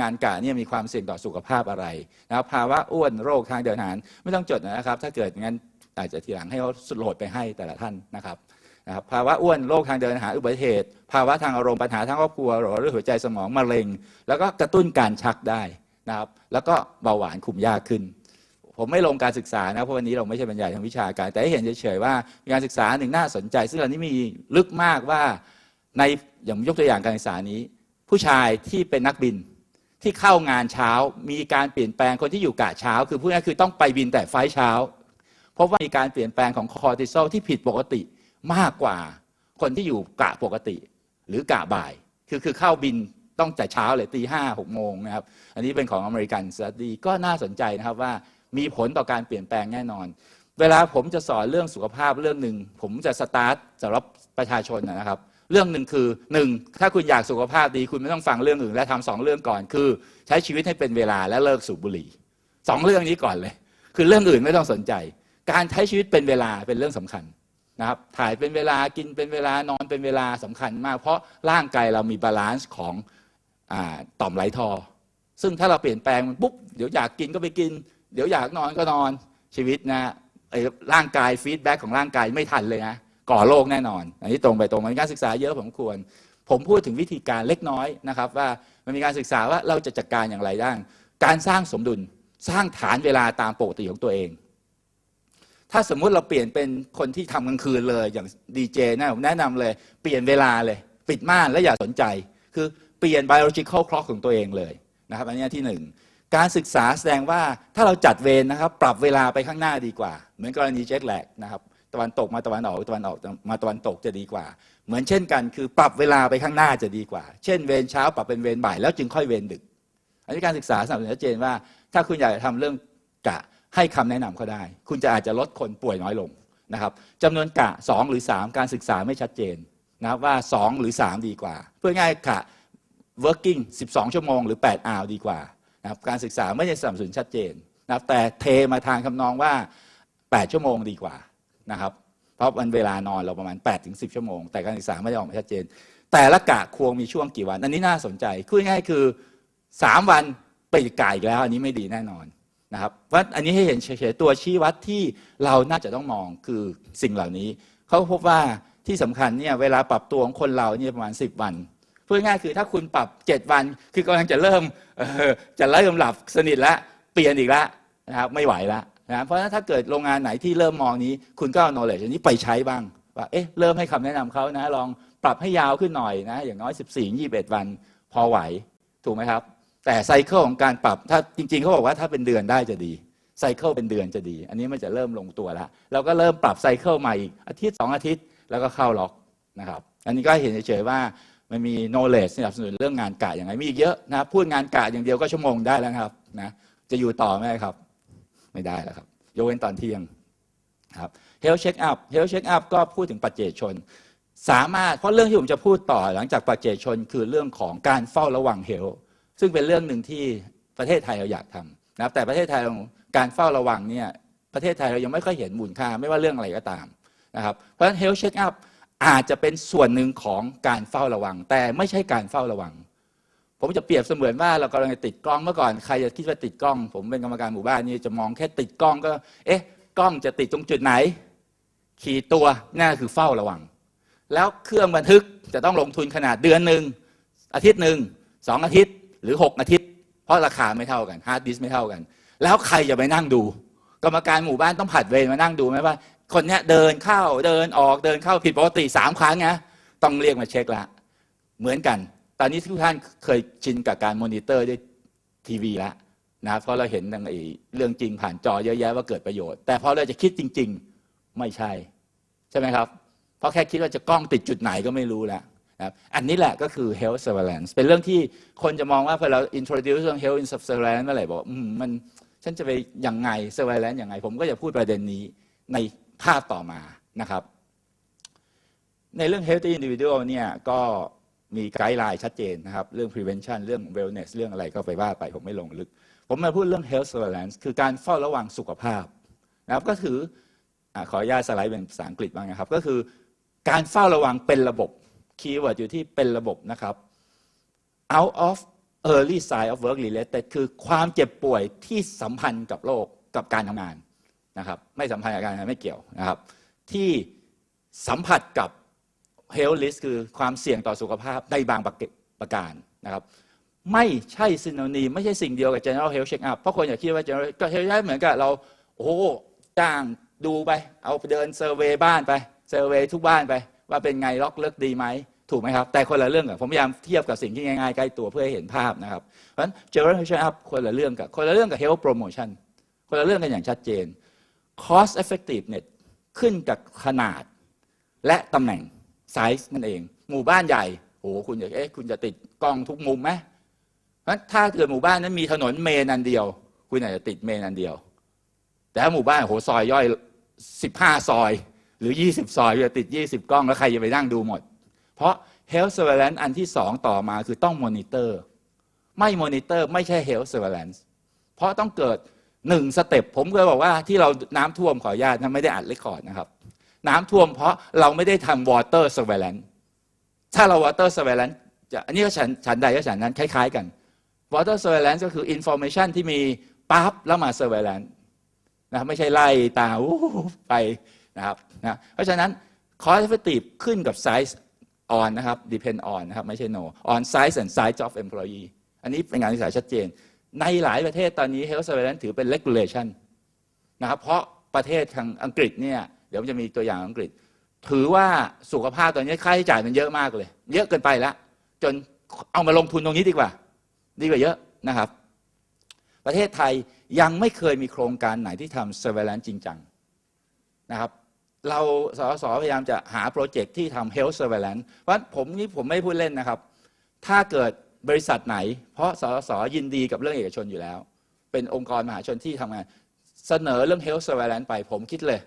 งานกะเนี่ยมีความเสี่ยงต่อสุขภาพอะไรนะครับภาวะอ้วนโรคทางเดินอาหารไม่ต้องจดนะครับ ถ้าเกิดงั้นอาจจะทีหลังให้เขาโหลดไปให้แต่ละท่านนะครับนะครับภาวะอ้วนโรคทางเดินอาหารอุบัติเหตุ ภาวะทางอารมณ์ปัญหาทางครอบครัวหรือหัวใจสมองมะเร็ง แล้วก็กระตุ้นการชักได้นะครับ แล้วก็เบาหวานคุมยากขึ้น ผมไม่ลงการศึกษานะเพราะวันนี้เราไม่ใช่บรรยายทางวิชาการ แต่ให้เห็นเฉยๆว่ามีการศึกษาหนึ่งน่าสนใจ ซึ่งอันนี้มีลึกมากว่าในอย่างยกตัวอย่างการศึกษานี้ ผู้ชายที่เป็นนักบิน ที่เข้างานเช้า มีการเปลี่ยนแปลงคนที่อยู่กะเช้า คือพูดง่ายคือต้องไปบินแต่ไฟเช้า เพราะว่ามีการเปลี่ยนแปลงของคอร์ติซอลที่ผิดปกติมากกว่าคนที่อยู่กะปกติ หรือกะบ่าย คือคือเข้าบินต้องแต่เช้าเลยตีห้าหกโมงนะครับ อันนี้เป็นของอเมริกันสตดีก็น่าสนใจนะครับว่ามีผลต่อการเปลี่ยนแปลงแน่นอน เวลาผมจะสอนเรื่องสุขภาพเรื่องหนึ่งผมจะสตาร์ทสำหรับประชาชนนะครับ เรื่องหนึ่งคือหนึ่งถ้าคุณอยากสุขภาพดีคุณไม่ต้องฟังเรื่องอื่นและทำสองเรื่องก่อนคือ ใช้ชีวิตให้เป็นเวลาและเลิกสูบบุหรี่สองเรื่องนี้ก่อนเลย คือเรื่องอื่นไม่ต้องสนใจ การใช้ชีวิตเป็นเวลาเป็นเรื่องสำคัญนะครับถ่ายเป็นเวลากินเป็นเวลานอนเป็นเวลาสำคัญมาก เพราะร่างกายเรามีบาลานซ์ของอต่อมไหลทอ ซึ่งถ้าเราเปลี่ยนแปลงมันปุ๊บเดี๋ยวอยากกินก็ไปกิน เดี๋ยวอยากนอนก็นอนชีวิตนะไอ้ร่างกายฟีดแบ็กของร่างกายไม่ทันเลยนะ ก่อโรคแน่นอน อันนี้ตรงไปตรงมามีการศึกษาเยอะผมควร ผมพูดถึงวิธีการเล็กน้อยนะครับ ว่ามันมีการศึกษาว่าเราจะจัดการอย่างไรได้การสร้างสมดุลสร้างฐานเวลาตามปกติของตัวเอง ถ้าสมมุติเราเปลี่ยนเป็นคนที่ทำกลางคืนเลยอย่างดีเจนะผมแนะนำเลย เปลี่ยนเวลาเลย ปิดม่านและอย่าสนใจ คือเปลี่ยน biological clock ของตัวเองเลยนะครับ อันนี้ที่หนึ่งการศึกษาแสดงว่าถ้าเราจัดเวรนะครับ ปรับเวลาไปข้างหน้าดีกว่า เหมือนกรณีเจ็ตแลกนะครับ ตะวันตกมาตะวันออกตะวันออกมาตะวันตกจะดีกว่า เหมือนเช่นกัน คือปรับเวลาไปข้างหน้าจะดีกว่า เช่นเวรเช้าปรับเป็นเวรบ่ายแล้วจึงค่อยเวรดึก อันนี้การศึกษาสนับสนุนชัดเจนว่า ถ้าคุณอยากจะทำเรื่องกะให้คำแนะนำเขาได้ คุณจะอาจจะลดคนป่วยน้อยลงนะครับจำนวนกะ 2 หรือ 3 การศึกษาไม่ชัดเจนนะครับว่า 2 หรือ 3 ดีกว่า เพื่อง่ายกะ working 12 ชั่วโมงหรือ8 hour ดีกว่านะครับการศึกษาไม่ได้สนับสนุนชัดเจนนะครับแต่เทมาทางคำนองว่า 8 ชั่วโมงดีกว่า นะครับเพราะมันเวลานอนเราประมาณ8ถึง10ชั่วโมง แต่การศึกษาไม่ได้ออกมาชัดเจน แต่ละกะควรมีช่วงกี่วัน อันนี้น่าสนใจคุยง่ายคือ 3 วันไปกกะอีกแล้ว อันนี้ไม่ดีแน่นอนนะครับเพราะอันนี้ให้เห็นเฉยๆตัวชี้วัดที่เราน่าจะต้องมองคือสิ่งเหล่านี้เขาพบว่าที่สำคัญเนี่ยเวลาปรับตัวของคนเราเนี่ยประมาณ 10 วันพูดง่ายคือถ้าคุณปรับ 7 วัน คือกำลังจะเริ่มจะเริ่มหลับสนิทแล้วเปลี่ยนอีกแล้วนะครับไม่ไหวแล้ว นะเพราะฉะนั้นถ้าเกิดโรงงานไหนที่เริ่มมองนี้ คุณก็เอา knowledge อันนี้ไปใช้บ้างว่าเอ๊ะเริ่มให้คำแนะนำเขานะ ลองปรับให้ยาวขึ้นหน่อยนะ อย่างน้อย 14 21 วันพอไหว ถูกไหมครับ แต่ไซเคิลของการปรับถ้าจริง ๆเขาบอกว่าถ้าเป็นเดือนได้จะดีไซเคิลเป็นเดือนจะดี อันนี้มันจะเริ่มลงตัวแล้วเราก็เริ่มปรับไซเคิลใหม่อีกอาทิตย์สองอาทิตย์ แล้วก็เข้าล็อกนะครับ อันนี้ก็เห็นเฉยๆว่ามันมี knowledge สนับสนุนเรื่องงานกะอย่างไรมีอีกเยอะนะพูดงานกะอย่างเดียวก็ชั่วโมงได้แล้วครับนะจะอยู่ต่อไหมครับ ไม่ได้แล้วครับยกเว้นตอนเที่ยงครับ health check up health check up ก็พูดถึงปัจเจกชน สามารถเพราะเรื่องที่ผมจะพูดต่อหลังจากปัจเจกชนคือเรื่องของการเฝ้าระวัง health ซึ่งเป็นเรื่องหนึ่งที่ประเทศไทยเราอยากทำนะครับแต่ประเทศไทยการเฝ้าระวังเนี่ยประเทศไทยเรายังไม่ค่อยเห็นมูลค่าไม่ว่าเรื่องอะไรก็ตามนะครับเพราะฉะนั้น health check up อาจจะเป็นส่วนหนึ่งของการเฝ้าระวัง แต่ไม่ใช่การเฝ้าระวัง ผมจะเปรียบเสมือนว่าเรากำลังติดกล้องเมื่อก่อนใครจะคิดว่าติดกล้อง ผมเป็นกรรมการหมู่บ้านนี่จะมองแค่ติดกล้องก็ เอ๊ะ กล้องจะติดตรงจุดไหน ขี่ตัวนั่นคือเฝ้าระวัง แล้วเครื่องบันทึกจะต้องลงทุนขนาดเดือนหนึ่งอาทิตย์หนึ่งสองอาทิตย์หรือหกอาทิตย์ เพราะราคาไม่เท่ากันฮาร์ดดิสไม่เท่ากัน แล้วใครจะไปนั่งดู กรรมการหมู่บ้านต้องผัดเวรมานั่งดูไหมว่า คนนี้เดินเข้าเดินออกเดินเข้าผิดปกติสามครั้งนะต้องเรียกมาเช็คละเหมือนกัน ตอนนี้ทุกท่านเคยชินกับการมอนิเตอร์ด้วยทีวีแล้วนะเพราะเราเห็นไอเรื่องจริงผ่านจอเยอะแยะว่าเกิดประโยชน์ แต่พอเราจะคิดจริง ๆ ไม่ใช่ ใช่ไหมครับ เพราะแค่คิดว่าจะกล้องติดจุดไหนก็ไม่รู้แล้วครับอันนี้แหละก็คือ health surveillance เป็นเรื่องที่คนจะมองว่าพอเรา introduce เรื่อง health surveillance เมื่อไหร่บอกมมันฉันจะไปยังไง surveillance ยังไง ผมก็จะพูดประเด็นนี้ในภาพต่อมานะครับ ในเรื่อง healthy individual เนี่ยก็ มีไกด์ไลน์ชัดเจนนะครับ เรื่อง prevention เรื่อง wellness เรื่องอะไรก็ไปว่าไปผมไม่ลงลึก ผมมาพูดเรื่อง health surveillance คือการเฝ้าระวังสุขภาพนะครับก็ถืออขออนุญาตสไลด์เป็นภาษาอังกฤษบ้างนะครับ ก็คือการเฝ้าระวังเป็นระบบคีย์เวิร์ดอยู่ที่เป็นระบบนะครับ out of early sign of work related คือความเจ็บป่วยที่สัมพันธ์กับโรคกับการทำงานนะครับ ไม่สัมพันธ์กับการทำงานไม่เกี่ยวนะครับ ที่สัมผัสกับ health risk คือความเสี่ยงต่อสุขภาพในบางประการนะครับไม่ใช่ซินโนนีไม่ใช่สิ่งเดียวกับ general health check up เพราะคนอย่าคิดว่า general ก็เหเหมือนกับเราโอ้จ้างดูไป เอาเดินเซอร์เวยบ้านไปเซอร์เวยทุกบ้านไป ว่าเป็นไงล็อกเลิกดีไหมถูกไหมครับ แต่คนละเรื่องกับผมพยายามเทียบกับสิ่งที่ง่ายๆใกล้ตัวเพื่อให้เห็นภาพนะครับเพราะฉะนั้น general health check up คนละเรื่องกับคนละเรื่องกับ health promotion คนละเรื่องกันอย่างชัดเจน cost effectiveness ขึ้นกับขนาดและตำแหน่ง ไซส์นั่นเอง หมู่บ้านใหญ่โอ้โหคุณจะเอ๊ะคุณจะติดกล้องทุกมุมไหมเพราะถ้าเกิดหมู่บ้านนั้นมีถนนเมนอันเดียว คุณอาจจะติดเมนอันเดียว แต่หมู่บ้านโอ้โหซอยย่อย15ซอย หรือ20ซอยจะติด20กล้องแล้วใครจะไปนั่งดูหมด เพราะ health surveillance อันที่สองต่อมาคือต้องมอนิเตอร์ ไม่มอนิเตอร์ไม่ใช่ health surveillance เพราะต้องเกิดหนึ่งสเต็ปผมเคยบอกว่าที่เราน้ำท่วมขออนุญาตนะไม่ได้อัดเรคคอร์ดนะครับ น้ำท่วมเพราะเราไม่ได้ทำ water surveillance ถ้าเรา water surveillance จะอันนี้ก็ฉันฉันใดก็ฉันนั้นคล้าย ๆ กัน water surveillance ก็คือ information ที่มีปั๊บแล้วมา surveillance นะครับไม่ใช่ไล่ตาอู้ไปนะครับนะเพราะฉะนั้น cost effective ขึ้นกับ size on นะครับ depend on นะครับไม่ใช่ no on size and size of employee อันนี้เป็นงานศึกษาชัดเจน ในหลายประเทศตอนนี้ health surveillance ถือเป็น regulation นะครับเพราะประเทศทางอังกฤษเนี่ย เดี๋ยวมันจะมีตัวอย่างอังกฤษ ถือว่าสุขภาพตอนนี้ค่าใช้จ่ายมันเยอะมากเลย เยอะเกินไปแล้วจนเอามาลงทุนตรงนี้ดีกว่า ดีกว่าเยอะนะครับ ประเทศไทยยังไม่เคยมีโครงการไหนที่ทำ surveillance จริงจังนะครับเราสสพยายามจะหาโปรเจกต์ที่ทำ health surveillance เพราะผมนี่ผมไม่พูดเล่นนะครับ ถ้าเกิดบริษัทไหน เพราะสสยินดีกับเรื่องเอกชนอยู่แล้ว เป็นองค์กรมหาชนที่ทำงาน เสนอเรื่อง health surveillance ไปผมคิดเลย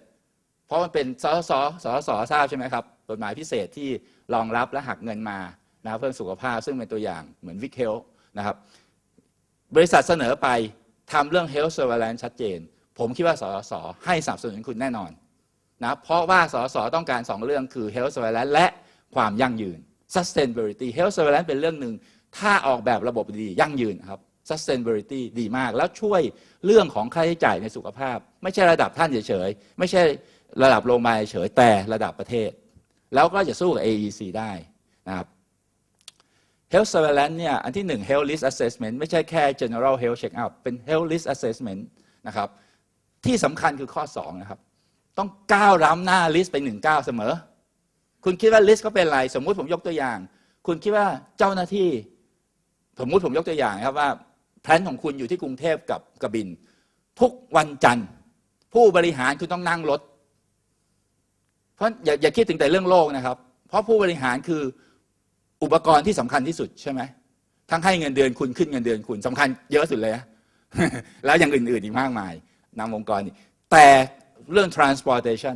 เพราะมันเป็นสสสสทราบใช่ไหมครับกฎหมายพิเศษที่รองรับและหักเงินมานะเพื่อสุขภาพซึ่งเป็นตัวอย่างเหมือนวิกเฮลนะครับบริษัทเสนอไปทำเรื่อง health surveillance ชัดเจน ผมคิดว่าสสให้สนับสนุนคุณแน่นอนนะเพราะว่าสสต้องการสองเรื่องคือ health surveillance และความยั่งยืน sustainability health surveillance เป็นเรื่องหนึ่งถ้าออกแบบระบบดียั่งยืนครับ sustainability ดีมาก แล้วช่วยเรื่องของค่าใช้จ่ายในสุขภาพ ไม่ใช่ระดับท่านเฉยๆ ไม่ใช่ระดับโรงพยาบาลเฉยแต่ระดับประเทศ แล้วก็จะสู้กับ AEC ได้นะครับ Health Surveillance เนี่ยอันที่หนึ่ง Health Risk Assessment ไม่ใช่แค่ General Health Check up เป็น Health Risk Assessment นะครับที่สำคัญคือข้อ 2 นะครับ ต้องก้าวล้ำหน้า list ไปหนึ่งก้าวเสมอ คุณคิดว่า list เขาเป็นอะไร สมมุติผมยกตัวอย่าง คุณคิดว่าเจ้าหน้าที่ สมมุติผมยกตัวอย่างนะครับว่า แพลนของคุณอยู่ที่กรุงเทพกับกระบิน ทุกวันจันทร์ ผู้บริหารคุณต้องนั่งรถ เพราะอย่าอย่าคิดถึงแต่เรื่องโลกนะครับ เพราะผู้บริหารคืออุปกรณ์ที่สำคัญที่สุดใช่ไหมทั้งให้เงินเดือนคุณขึ้นเงินเดือนคุณสำคัญเยอะสุดเลยนะแล้วอย่างอื่น ๆ อีกมากมายนำองค์กรนี่แต่เรื่อง transportation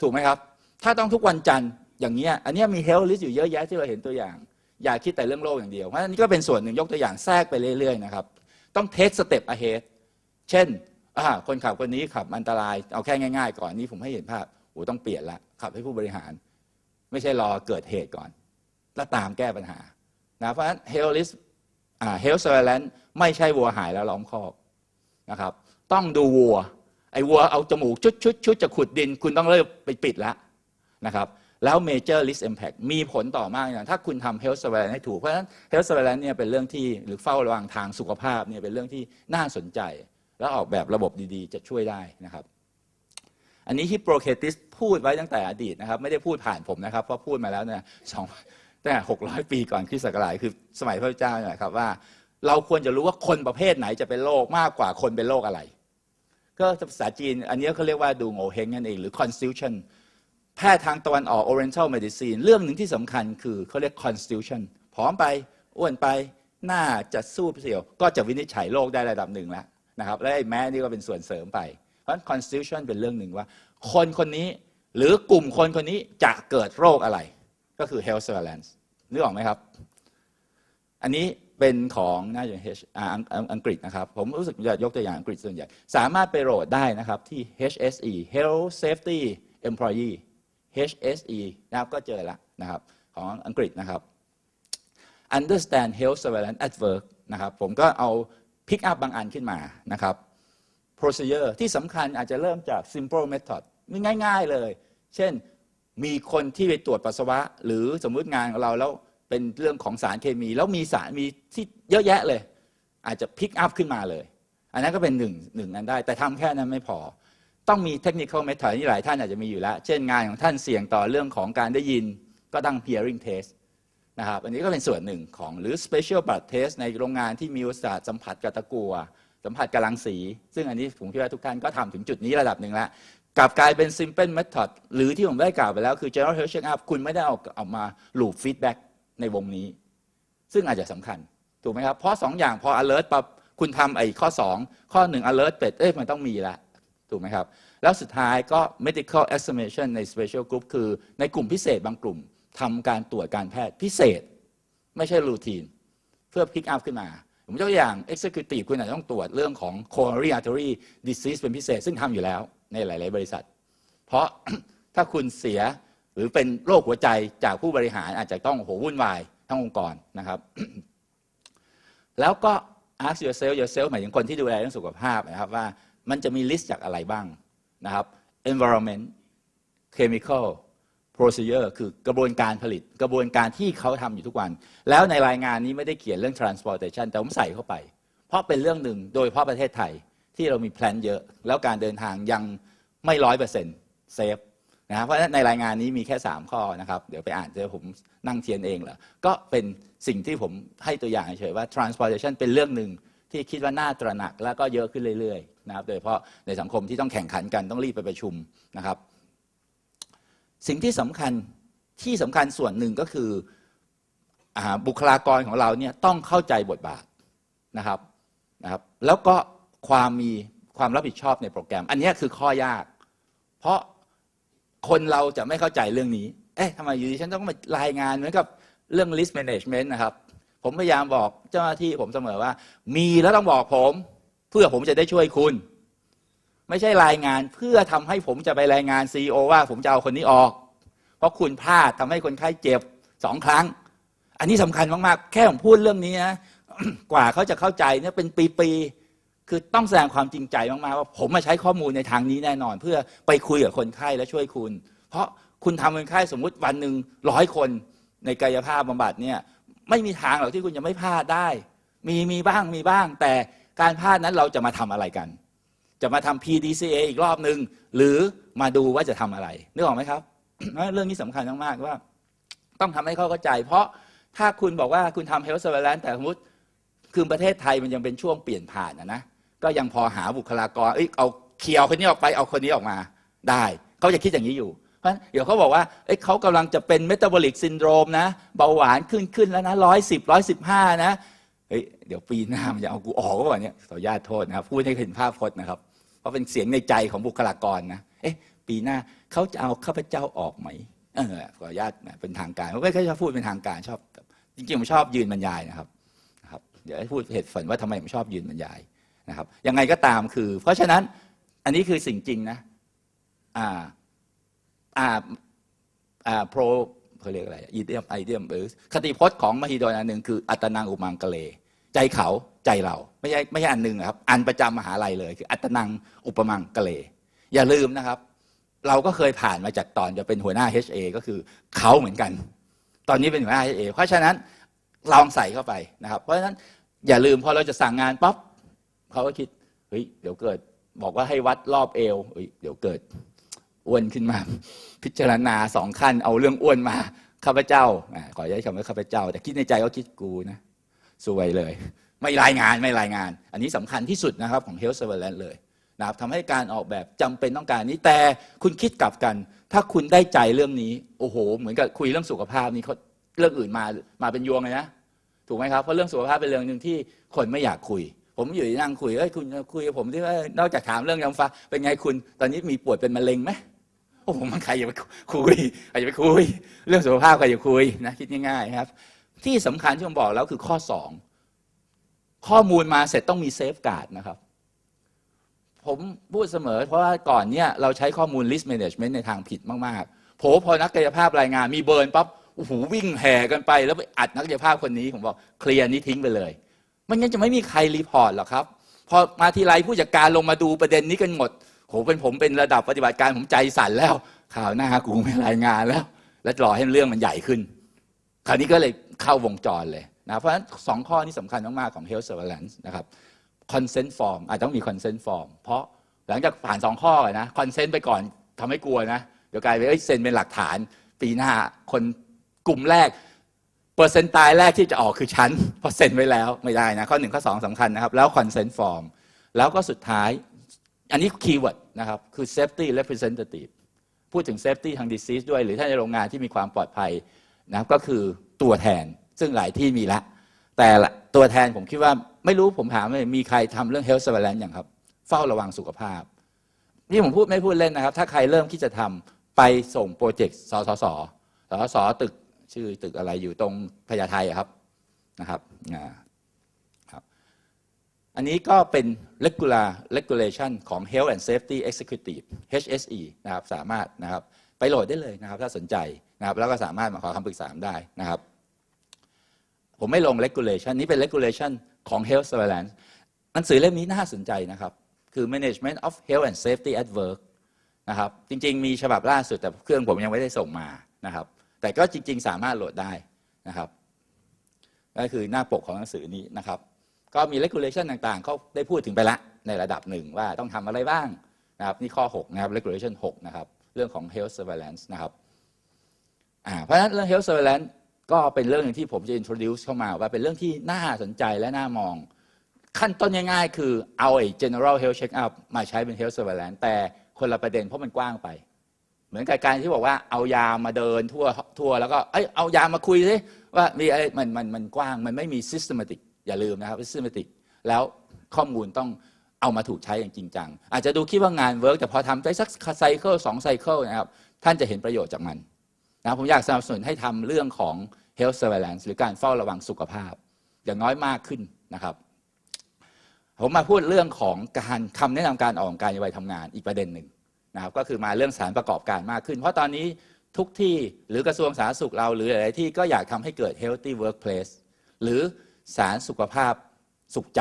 ถูกไหมครับ ถ้าต้องทุกวันจันทร์อย่างเงี้ยอันนี้มี health list อยู่เยอะแยะที่เราเห็นตัวอย่าง อย่าคิดแต่เรื่องโลกอย่างเดียวเพราะนั้นนี่ก็เป็นส่วนหนึ่งยกตัวอย่างแทรกไปเรื่อย ๆ นะครับ ต้อง take step ahead เช่นคนขับคนนี้ขับอันตราย เอาแค่ง่ายๆ ก่อนนี่ผมให้เห็นภาพโอ้ต้องเปลี่ยนละขับให้ผู้บริหาร ไม่ใช่รอเกิดเหตุก่อน แล้วตามแก้ปัญหานะเพราะฉะนั้น health risk อ่า health surveillance ไม่ใช่วัวหายแล้วล้อมคอกนะครับ ต้องดูวัวไอ้วัวเอาจมูกชุดชุดชุดจะขุดดิน คุณต้องเริ่มไปปิดแล้วนะครับ แล้ว major risk impact มีผลต่อมากอย่างถ้าคุณทำ health surveillance ให้ถูก เพราะฉะนั้น health surveillance เนี่ยเป็นเรื่องที่หรือเฝ้าระวังทางสุขภาพเนี่ยเป็นเรื่องที่น่าสนใจ แล้วออกแบบระบบดีๆ จะช่วยได้นะครับ อันนี้ฮิปโปรเคติสพูดไว้ตั้งแต่อดีตนะครับ ไม่ได้พูดผ่านผมนะครับ เพราะพูดมาแล้วเนี่ยสองตั้งแต่หกร้อยปีก่อนคริสต์ศักราชคือสมัยพระเจ้าเนี่ยครับว่าเราควรจะรู้ว่าคนประเภทไหนจะเป็นโรคมากกว่าคนเป็นโรคอะไร ก็ภาษาจีนอันนี้เขาเรียกว่าดูโงเฮงนั่นเองหรือ constitution แพทย์ทางตะวันออก oriental medicine เรื่องหนึ่งที่สำคัญคือเขาเรียก constitution ผอมไป อ้วนไป หน้าจะสู้เสียว ก็จะวินิจฉัยโรคได้ระดับหนึ่งแล้วนะครับและไอ้แม้นี่ก็เป็นส่วนเสริมไป เพราะฉะนั้น constitution เป็นเรื่องหนึ่งว่า คนคนนี้หรือกลุ่มคนคนนี้จะเกิดโรคอะไร ก็คือ health surveillance นึกออกไหมครับ อันนี้เป็นของน่าจะ H อ,ออังอังกฤษนะครับ ผมรู้สึกจะยกตัวอย่างอังกฤษส่วนใหญ่ สามารถไปโหลดได้นะครับที่ HSE Health Safety Employee HSE นะครับก็เจอแล้วนะครับของอังกฤษนะครับ Understand Health Surveillance at Work นะครับผมก็เอาพิกอัพบางอันขึ้นมานะครับ procedure ที่สำคัญอาจจะเริ่มจาก simple method นี่ง่าย ๆเลย เช่นมีคนที่ไปตรวจปัสสาวะ หรือสมมุติงานของเราแล้วเป็นเรื่องของสารเคมี แล้วมีสารมีที่เยอะแยะเลย อาจจะพิกอัพขึ้นมาเลย อันนั้นก็เป็นหนึ่งหนึ่งอันได้ แต่ทำแค่นั้นไม่พอ ต้องมีเทคนิค method ที่หลายท่านอาจจะมีอยู่แล้ว เช่นงานของท่านเสี่ยงต่อเรื่องของการได้ยินก็ตั้ง hearing test นะครับอันนี้ก็เป็นส่วนหนึ่งของหรือ special blood test ในโรงงานที่มีโอกาสสัมผัสกับตะกัว สัมผัสกับรังสี ซึ่งอันนี้ผมคิดว่าทุกท่านก็ทำถึงจุดนี้ระดับหนึ่งแล้วกลับกลายเป็น simple method หรือที่ผมได้กล่าวไปแล้วคือ general health check up คุณไม่ได้เอาเอามา loop feedback ในวงนี้ ซึ่งอาจจะสำคัญ ถูกไหมครับ เพราะสองอย่างพอ alert ปั๊บคุณทำไอ้ข้อ 2 ข้อ 1 alert เป็ดเอ้ยมันต้องมีละ ถูกไหมครับ แล้วสุดท้ายก็ medical examination ใน special group คือในกลุ่มพิเศษบางกลุ่มทำการตรวจการแพทย์พิเศษ ไม่ใช่รูทีน เพื่อพิกอัพขึ้นมา ผมยกตัวอย่าง Executive คุณอาจจะต้องตรวจเรื่องของ coronary artery disease เป็นพิเศษ ซึ่งทำอยู่แล้วในหลาย ๆ บริษัท เพราะถ้าคุณเสียหรือเป็นโรคหัวใจจากผู้บริหารอาจจะต้องโหวุ่นวายทั้งองค์กรนะครับ แล้วก็ ask yourself yourself หมายถึงคนที่ดูแลเรื่องสุขภาพนะครับว่า มันจะมีลิสต์จากอะไรบ้างนะครับ environment chemical procedure คือกระบวนการผลิต กระบวนการที่เขาทำอยู่ทุกวัน แล้วในรายงานนี้ไม่ได้เขียนเรื่อง transportation แต่ผมใส่เข้าไป เพราะเป็นเรื่องหนึ่งโดยเฉพาะประเทศไทยที่เรามีแพลนเยอะ แล้วการเดินทางยังไม่ร้อยเปอร์เซ็นต์เซฟนะเพราะฉะนั้นในรายงานนี้มีแค่ 3 ข้อนะครับ เดี๋ยวไปอ่านเจอผมนั่งเทียนเองเหรอก็เป็นสิ่งที่ผมให้ตัวอย่างเฉยว่า transportation เป็นเรื่องหนึ่ง ที่คิดว่าน่าตระหนักแล้วก็เยอะขึ้นเรื่อยๆนะครับ โดยเฉพาะในสังคมที่ต้องแข่งขันกันต้องรีบไปประชุมนะครับ สิ่งที่สำคัญที่สำคัญส่วนหนึ่งก็คืออบุคลากรของเราเนี่ยต้องเข้าใจบทบาทนะครับนะครับ แล้วก็ความมีความรับผิดชอบในโปรแกรม อันนี้คือข้อยาก เพราะคนเราจะไม่เข้าใจเรื่องนี้ เอ๊ะทำไมอยู่ดีฉันต้องมารายงานเหมือนกับเรื่อง list management นะครับ ผมพยายามบอกเจ้าหน้าที่ผมเสมอว่า มีแล้วต้องบอกผม เพื่อผมจะได้ช่วยคุณ ไม่ใช่รายงานเพื่อทำให้ผมจะไปรายงานซีอว่าผมจะเอาคนนี้ออก เพราะคุณพลาดทำให้คนไข้เจ็บสองครั้ง อันนี้สำคัญมากๆ แค่ผมพูดเรื่องนี้นะกว่าเขาจะเข้าใจเนี่ยเป็นปีๆคือต้องแสดงความจริงใจมากๆว่าผมมาใช้ข้อมูลในทางนี้แน่นอน เพื่อไปคุยกับคนไข้และช่วยคุณ เพราะคุณทำคนไข้สมมุติวันหนึ่งร้อยคนในกายภาพบำบัดเนี่ย ไม่มีทางหรอกที่คุณจะไม่พลาดได้ มีมีบ้างมีบ้าง แต่การพลาดนั้นเราจะมาทำอะไรกัน จะมาทำ PDCA อีกรอบหนึ่งหรือมาดูว่าจะทำอะไรนึกออกไหมครับเรื่องนี้สำคัญมากๆว่า ต้องทำให้เขาเข้าใจ เพราะถ้าคุณบอกว่าคุณทำ health surveillance แต่สมมติคือประเทศไทยมันยังเป็นช่วงเปลี่ยนผ่านนะนะก็ยังพอหาบุคลากรเอ้ยเอาเคลียร์คนนี้ออกไปเอาคนนี้ออกมาได้ เขาจะคิดอย่างนี้อยู่ เพราะฉะนั้นเดี๋ยวเขาบอกว่าเอ้ยเขากำลังจะเป็นเมตาบอลิกซินโดรมนะ เบาหวานขึ้นขึ้นแล้วนะร้อยสิบร้อยสิบห้านะเฮ้ยเดี๋ยวปีหน้ามันจะเอากูออกก็ว่าเนี่ยขออนุญาตโทษนะครับพูดให้เห็นภาพพจน์นะครับเพราะเป็นเสียงในใจของบุคลากรนะเอ๊ะปีหน้าเขาจะเอาข้าพเจ้าออกไหมเออขออนุญาตเป็นทางการไม่ค่อยชอบพูดเป็นทางการชอบจริงๆผมชอบยืนบรรยายนะครับนะครับ เดี๋ยวให้พูดเหตุผลว่าทำไมผมชอบยืนบรรยายนะครับยังไงก็ตามคือ เพราะฉะนั้นอันนี้คือสิ่งจริงนะอ่า อ่าอ่าโปรเขาเรียกอะไรอีเดียมไอเดียมหรือคติพจน์ของมหิดลอันหนึ่งคืออัตนังอุมังกะเล ใจเขาใจเรา ไม่ใช่ไม่ใช่อันหนึ่งครับ อันประจำมหาลัยเลย คืออัตนังอุปมังกะเล อย่าลืมนะครับ เราก็เคยผ่านมาจากตอนจะเป็นหัวหน้า HA ก็คือเขาเหมือนกัน ตอนนี้เป็นหัวหน้า HA เพราะฉะนั้นลองใส่เข้าไปนะครับ เพราะฉะนั้นอย่าลืมพอเราจะสั่งงานปั๊บเขาก็คิดเฮ้ยเดี๋ยวเกิด บอกว่าให้วัดรอบเอวเฮ้ยเดี๋ยวเกิด อ้วนขึ้นมา พิจารณาสองขั้น เอาเรื่องอ้วนมาข้าพเจ้าขอใช้คำว่าข้าพเจ้า แต่คิดในใจก็คิดกูนะสวยเลย ไม่รายงานไม่รายงาน อันนี้สำคัญที่สุดนะครับของ Health Surveillance เลยนะครับทำให้การออกแบบจำเป็นต้องการนี้แต่คุณคิดกลับกัน ถ้าคุณได้ใจเรื่องนี้ โอ้โห เหมือนกับคุยเรื่องสุขภาพนี่เขาเรื่องอื่นมามาเป็นยวงเลยนะถูกไหมครับเพราะเรื่องสุขภาพเป็นเรื่องหนึ่งที่คนไม่อยากคุย ผมอยู่นั่งคุยเอ้ยคุณคุยกับผมที่ว่านอกจากถามเรื่องยำฟ้าเป็นไงคุณ ตอนนี้มีป่วยเป็นมะเร็งไหม โอ้โหมันใครอย่าไปคุยใครอย่าไปคุย เรื่องสุขภาพใครอย่าคุยนะคิดง่ายๆครับ ที่สำคัญที่ผมบอกแล้วคือข้อสองข้อมูลมาเสร็จต้องมีเซฟการ์ดนะครับ ผมพูดเสมอ เพราะว่าก่อนเนี้ยเราใช้ข้อมูล list management ในทางผิดมากๆโผพอนักกายภาพรายงานมีเบิร์นปั๊บโอ้โหวิ่งแห่กันไป แล้วไปอัดนักกายภาพคนนี้ผมบอกเคลียร์นี้ทิ้งไปเลยมันงั้นจะไม่มีใครรีพอร์ตหรอกครับพอมาทีไรผู้จัดการลงมาดูประเด็นนี้กันหมด โหเป็นผมเป็นระดับปฏิบัติการผมใจสั่นแล้ว ข่าวหน้ากูไม่รายงานแล้ว แล้วรอให้เรื่องมันใหญ่ขึ้น คราวนี้ก็เลยเข้าวงจรเลยนะเพราะฉะนั้นสองข้อนี้สำคัญมาก ๆ ของ health surveillance นะครับ consent form อาจจะต้องมี consent form เพราะหลังจากผ่านสองข้ออะนะ consent ไปก่อนทำให้กลัวนะ เดี๋ยวกลายเป็นเซ็นเป็นหลักฐาน ปีหน้าคนกลุ่มแรก เปอร์เซ็นต์ตายแรกที่จะออกคือชั้นเพราะเซ็นไว้แล้วไม่ได้นะ ข้อหนึ่งข้อสองสำคัญนะครับ แล้ว consent form แล้วก็สุดท้าย อันนี้คีย์เวิร์ดนะครับคือ safety representative พูดถึง safety ทาง disease ด้วย หรือถ้าในโรงงานที่มีความปลอดภัยนะครับก็คือตัวแทนซึ่งหลายที่มีละ แต่ตัวแทนผมคิดว่าไม่รู้ผมถามเลยมีใครทำเรื่อง health surveillance อย่างครับ เฝ้าระวังสุขภาพ นี่ผมพูดไม่พูดเล่นนะครับ ถ้าใครเริ่มที่จะทำไปส่งโปรเจกต์สสสสสตึกชื่อตึกอะไรอยู่ตรงพญาไทครับนะครับ อันนี้ก็เป็น regular regulation ของ Health and Safety Executive HSE นะครับสามารถนะครับไปโหลดได้เลยนะครับ ถ้าสนใจนะครับแล้วก็สามารถมาขอคำปรึกษาได้นะครับ ผมไม่ลง regulation นี้เป็น regulation ของ health surveillance หนังสือเล่มนี้น่าสนใจนะครับ คือ management of health and safety at work นะครับจริง ๆ มีฉบับล่าสุดแต่เครื่องผมยังไม่ได้ส่งมานะครับ แต่ก็จริง ๆ สามารถโหลดได้นะครับก็คือหน้าปกของหนังสือนี้นะครับ ก็มี regulation ต่างๆเขาได้พูดถึงไปละในระดับหนึ่งว่าต้องทำอะไรบ้างนะครับนี่ข้อ 6 นะครับ regulation 6 นะครับ เรื่องของ health surveillance นะครับเพราะฉะนั้นเรื่อง health surveillance ก็เป็นเรื่องหนึ่งที่ผมจะ introduce เข้ามาว่าเป็นเรื่องที่น่าสนใจและน่ามอง ขั้นต้นง่ายๆ คือเอาไอ้ general health check up มาใช้เป็น health surveillance แต่คนละประเด็นเพราะมันกว้างไป เหมือนกับการที่บอกว่าเอายามาเดินทั่วทั่วแล้วก็เอ้ยเอายามาคุยสิว่ามีอะไรมันมันมันกว้างมันไม่มี systematic อย่าลืมนะครับ systematic แล้วข้อมูลต้องเอามาถูกใช้อย่างจริงจัง อาจจะดูคิดว่างานเวิร์กแต่พอทำได้สักไซเคิลสองไซเคิลนะครับ ท่านจะเห็นประโยชน์จากมันนะผมอยากสนับสนุนให้ทำเรื่องของ health surveillance หรือการเฝ้าระวังสุขภาพ อย่างน้อยมากขึ้นนะครับ ผมมาพูดเรื่องของการคำแนะนำการออกกายในวัยทำงานอีกประเด็นหนึ่งนะครับ ก็คือมาเรื่องสารประกอบการมากขึ้น เพราะตอนนี้ทุกที่หรือกระทรวงสาธารณสุขเราหรือหลายที่ก็อยากทำให้เกิด healthy workplace หรือ สารสุขภาพสุขใจ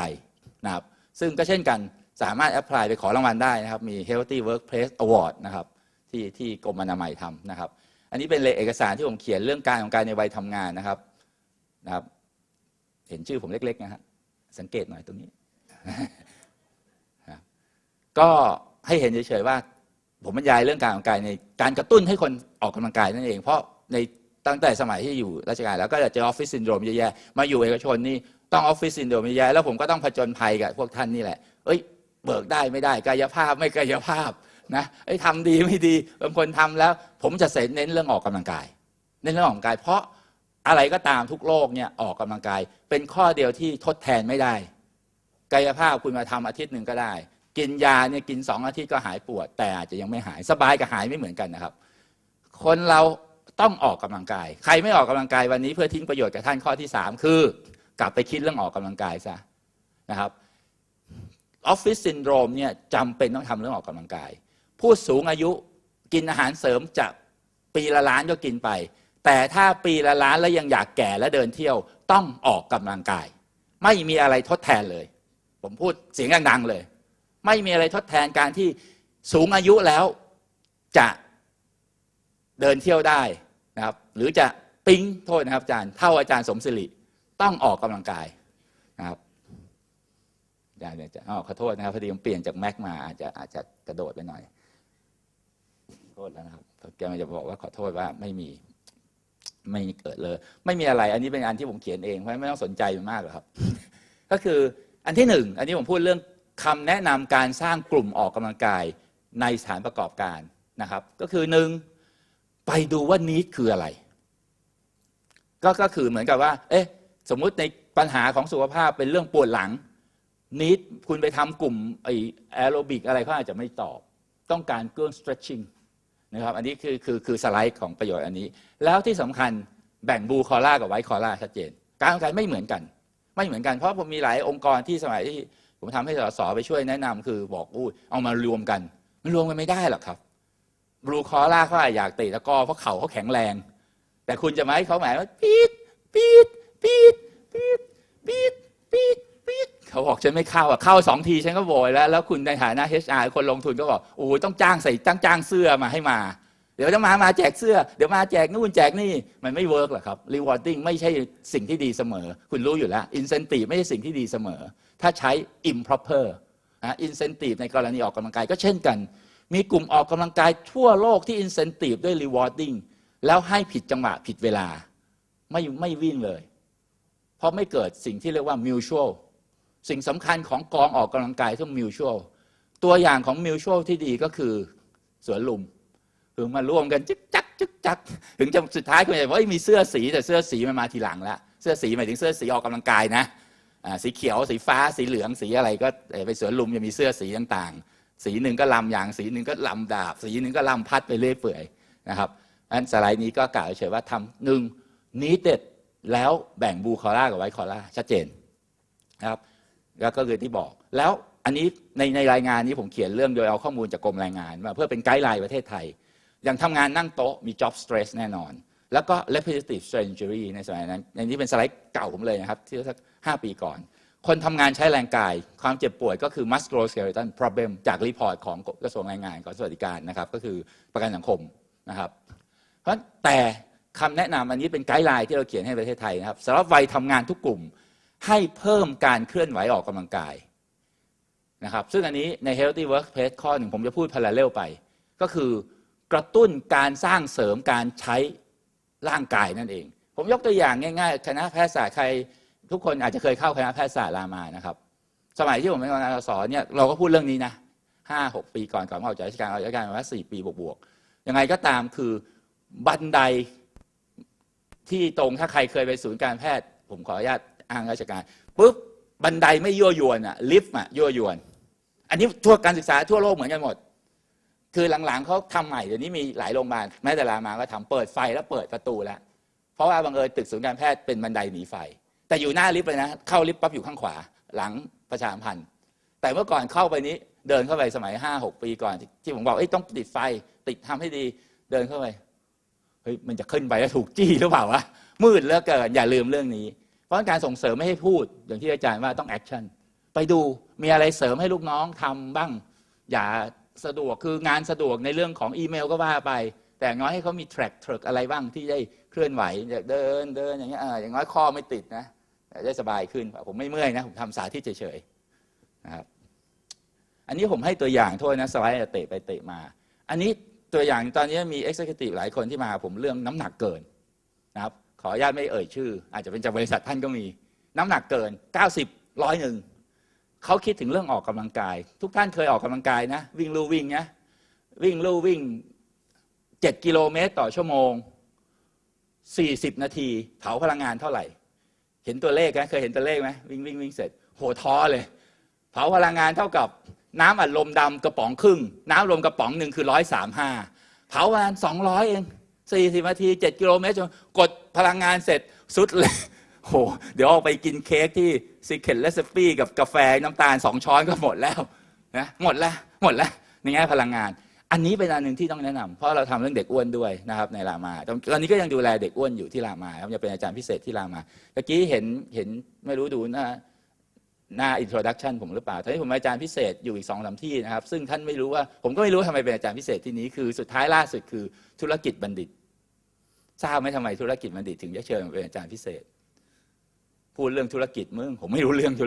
นะครับซึ่งก็เช่นกันสามารถแอพพลายไปขอรางวัลได้นะครับ มี healthy workplace award นะครับที่ที่กรมอนามัยทำนะครับ อันนี้เป็นเอกสารที่ผมเขียนเรื่องการของการในวัยทำงานนะครับนะครับ เห็นชื่อผมเล็กๆนะฮะสังเกตหน่อยตรงนี้ ก็ให้เห็นเฉยๆว่า ผมบรรยายเรื่องการของกายในการกระตุ้นให้คนออกกำลังกายนั่นเอง เพราะใน ตั้งแต่สมัยที่อยู่ราชการแล้วก็จะเจอออฟฟิศซินโดรมเยอะแยะมาอยู่เอกชนนี่ต้องออฟฟิศซินโดรมเยอะแยะแล้วผมก็ต้องผจญภัยกับพวกท่านนี่แหละ เอ้ย เบิกได้ไม่ได้กายภาพไม่กายภาพนะไอ้ทำดีไม่ดีบางคนทำแล้ว ผมจะเน้นเรื่องออกกำลังกาย เน้นเรื่องออกกำลังกาย เพราะอะไรก็ตามทุกโลกเนี่ยออกกำลังกาย เป็นข้อเดียวที่ทดแทนไม่ได้ กายภาพคุณมาทำอาทิตย์หนึ่งก็ได้ กินยาเนี่ยกินสองอาทิตย์ก็หายปวด แต่อาจจะยังไม่หายสบายกับหายไม่เหมือนกันนะครับ คนเรา ต้องออกกำลังกาย ใครไม่ออกกำลังกายวันนี้เพื่อทิ้งประโยชน์กับท่านข้อที่สามคือ กลับไปคิดเรื่องออกกำลังกายซะนะครับออฟฟิศซินโดรมเนี่ยจำเป็นต้องทำเรื่องออกกำลังกาย ผู้สูงอายุกินอาหารเสริมจากปีละล้านก็กินไป แต่ถ้าปีละล้านแล้วยังอยากแก่และเดินเที่ยวต้องออกกำลังกาย ไม่มีอะไรทดแทนเลย ผมพูดเสียงดังๆเลย ไม่มีอะไรทดแทนการที่สูงอายุแล้วจะเดินเที่ยวได้ นะครับ หรือจะปิ๊งโทษนะครับอาจารย์เท่าอาจารย์สมศิริต้องออกกำลังกายนะครับอาจารย์จะอ๋อขอโทษนะครับพอดีผมเปลี่ยนจากแม็กมาอาจจะอาจจะกระโดดไปหน่อยโทษแล้วนะครับแกมันจะบอกว่าขอโทษว่าไม่มีไม่เกิดเลย ไม่มีอะไร อันนี้เป็นอันที่ผมเขียนเองเพราะไม่ต้องสนใจมันมากหรอกครับ ก็คืออันที่หนึ่งอันนี้ผมพูดเรื่องคำแนะนำการสร้างกลุ่มออกกำลังกายในสถานประกอบการนะครับ ก็คือหนึ่ง ไปดูว่านี้คืออะไร ก็ก็คือเหมือนกับว่า เอ๊ะ สมมุติในปัญหาของสุขภาพเป็นเรื่องปวดหลังนิดคุณไปทำกลุ่มไอแอโรบิกอะไรเขาอาจจะไม่ตอบ ต้องการเครื่อง stretching นะครับ อันนี้คือคือคือสไลด์ของประโยชน์อันนี้ แล้วที่สำคัญแบ่งบูคอล่ากับไวคอล่าชัดเจน การออกกำงกายไม่เหมือนกัน ไม่เหมือนกัน เพราะผมมีหลายองค์กรที่สมัยที่ผมทำให้สสไปช่วยแนะนำคือบอกอู้เอามารวมกัน มันรวมกันไม่ได้หรอกครับ บลูคอล่าเขาอาจอยากเตะตะกร้อเพราะเข่าเขาแข็งแรง แต่คุณจะมาให้เขาหมายว่าปีดปีดปีดปีดปีดปีดปิดเขาบอกฉันไม่เข้าอะเข้าสองทีฉันก็โวยแล้ว แล้วคุณในฐานะ HR คนลงทุนก็บอกโอ้ต้องจ้างใส่จ้างจ้างเสื้อมาให้มา เดี๋ยวจะมามาแจกเสื้อ เดี๋ยวมาแจกนู่นแจกนี่ มันไม่เวิร์กหรอกครับ rewarding ไม่ใช่สิ่งที่ดีเสมอ คุณรู้อยู่แล้ว incentive ไม่ใช่สิ่งที่ดีเสมอ ถ้าใช้ improper นะ incentive ในกรณีออกกำลังกายก็เช่นกัน มีกลุ่มออกกำลังกายทั่วโลกที่ incentive ด้วย rewarding แล้วให้ผิดจังหวะผิดเวลา ไม่ไม่วิ่งเลย เพราะไม่เกิดสิ่งที่เรียกว่า mutual สิ่งสำคัญของกองออกกำลังกายต้อง mutual ตัวอย่างของ mutual ที่ดีก็คือสวนลุมคือมาร่วมกันจึกจักจึกจัก ถึงจะสุดท้ายคุณจะบอกว่าเอ้ยมีเสื้อสีแต่เสื้อสีมันมาทีหลังละเสื้อสีหมายถึงเสื้อสีออกกำลังกายนะสีเขียวสีฟ้าสีเหลืองสีอะไรก็ไปสวนลุมจะมีเสื้อสีต่างๆ สีหนึ่งก็ลำยาง สีหนึ่งก็ลำดาบ สีหนึ่งก็ลำพัดไปเรื่อยเปื่อยนะครับอันสไลด์นี้ก็กล่าวเฉยว่าทำหนึ่งนี้เด็ดแล้วแบ่งบูคอล่ากับไวคอล่าชัดเจนนะครับแล้วก็คือที่บอก แล้วอันนี้ในในรายงานนี้ผมเขียนเรื่องโดยเอาข้อมูลจากกรมแรงงานมาเพื่อเป็นไกด์ไลน์ประเทศไทย อย่างทำงานนั่งโต๊ะมี job stress แน่นอน แล้วก็ repetitive strain injury ในสมัยนั้นในนี้เป็นสไลด์เก่าผมเลยนะครับ ที่สักห้าปีก่อน คนทำงานใช้แรงกาย ความเจ็บป่วยก็คือ musculoskeletal problem จากรีพอร์ตของกระทรวงแรงงานกระทรวงสวัสดิการนะครับ ก็คือประกันสังคมนะครับ เพราะแต่คำแนะนำอันนี้เป็นไกด์ไลน์ที่เราเขียนให้ประเทศไทยนะครับสำหรับวัยทำงานทุกกลุ่มให้เพิ่มการเคลื่อนไหวออกกำลังกายนะครับ ซึ่งอันนี้ใน healthy workplace ข้อหนึ่งผมจะพูด parallel ไป ก็คือกระตุ้นการสร้างเสริมการใช้ร่างกายนั่นเอง ผมยกตัวอย่างง่าย ๆ คณะแพทยศาสตร์ใคร ทุกคนอาจจะเคยเข้าคณะแพทยศาสตร์รามานะครับ สมัยที่ผมเป็นคณะสอนเนี่ยเราก็พูดเรื่องนี้นะห้าหกปีก่อนก่อนมาออกจากราชการออกจากราชการประมาสี่ปีบวกๆยังไงก็ตามคือบันไดที่ตรงถ้าใครเคยไปศูนย์การแพทย์ ผมขออนุญาตอ้างราชการปุ๊บบันไดไม่ยั่วยวนอะลิฟต์อะยั่วยวน อันนี้ทั่วการศึกษาทั่วโลกเหมือนกันหมด คือหลังๆเขาทำใหม่เดี๋ยวนี้มีหลายโรงพยาบาลแม้แต่รามาก็ทำเปิดไฟแล้วเปิดประตูแล้วเพราะว่าบังเอิญตึกศูนย์การแพทย์เป็นบันไดหนีไฟ แต่อยู่หน้าลิฟต์เลยนะ เข้าลิฟต์ปั๊บอยู่ข้างขวา หลังประชาพันธ์ แต่เมื่อก่อนเข้าไปนี้เดินเข้าไปสมัยห้าหกปีก่อน ที่ผมบอกเอ้ยต้องติดไฟติดทำให้ดี เดินเข้าไปเฮ้ยมันจะขึ้นไปแล้วถูกจี้หรือเปล่าวะมืดเหลือเกินอย่าลืมเรื่องนี้ เพราะการส่งเสริมไม่ให้พูด อย่างที่อาจารย์ว่าต้องแอคชั่นไปดูมีอะไรเสริมให้ลูกน้องทำบ้าง อย่าสะดวกคืองานสะดวกในเรื่องของอีเมลก็ว่าไป แต่อย่างน้อยให้เขามี track track อะไรบ้างที่ได้เคลื่อนไหวอย่างเดินเดินอย่างเงี้ยอย่างน้อยคอไม่ติดนะ ได้สบายขึ้น ผมไม่เมื่อยนะ ผมทำสาธิตเฉยๆนะครับอันนี้ผมให้ตัวอย่างโทษนะสไลด์เตะไปเตะมา อันนี้ตัวอย่างตอนนี้มี executive หลายคนที่มาผมเรื่องน้ำหนักเกินนะครับขออนุญาตไม่เอ่ยชื่อ อาจจะเป็นจากบริษัทท่านก็มี น้ำหนักเกิน 90ร้อยหนึ่งเขาคิดถึงเรื่องออกกำลังกาย ทุกท่านเคยออกกำลังกายนะ วิ่งลู่วิ่งนะวิ่งลู่วิ่งเจ็ดกิโลเมตรต่อชั่วโมงสี่สิบนาที เผาพลังงานเท่าไหร่ เห็นตัวเลขไหมเคยเห็นตัวเลขไหมวิ่งวิ่งวิ่งเสร็จ โหท้อเลย เผาพลังงานเท่ากับน้ำอัดลมดำกระป๋องครึ่ง น้ำลมกระป๋องหนึ่งคือร้อยสามห้าเผาประมาณสองร้อยเองสี่สิบนาทีเจ็ดกิโลเมตรจนกดพลังงานเสร็จสุดเลยโหเดี๋ยวออกไปกินเค้กที่ Secret Recipe กับกาแฟน้ำตาลสองช้อนก็หมดแล้วนะหมดแล้วหมดแล้วในแง่พลังงาน อันนี้เป็นอันหนึ่งที่ต้องแนะนำเพราะเราทำเรื่องเด็กอ้วนด้วยนะครับในรามาตอนนี้ก็ยังดูแลเด็กอ้วนอยู่ที่รามาครับจะเป็นอาจารย์พิเศษที่รามาตะกี้เห็นเห็นไม่รู้ดูหน้าหน้าอินโทรดักชันผมหรือเปล่าตอนนี้ผมอาจารย์พิเศษอยู่อีกสองสาที่นะครับ ซึ่งท่านไม่รู้ว่าผมก็ไม่รู้ทำไมเป็นอาจารย์พิเศษที่นี้คือสุดท้ายล่าสุดคือธุรกิจบัณฑิตทราบไหมทำไมธุรกิจบัณฑิตถึงจะเชิญมาเป็นอาจารย์พิเศษ พูดเรื่องธุรกิจมึงผมไม่รู้เรื่องธุร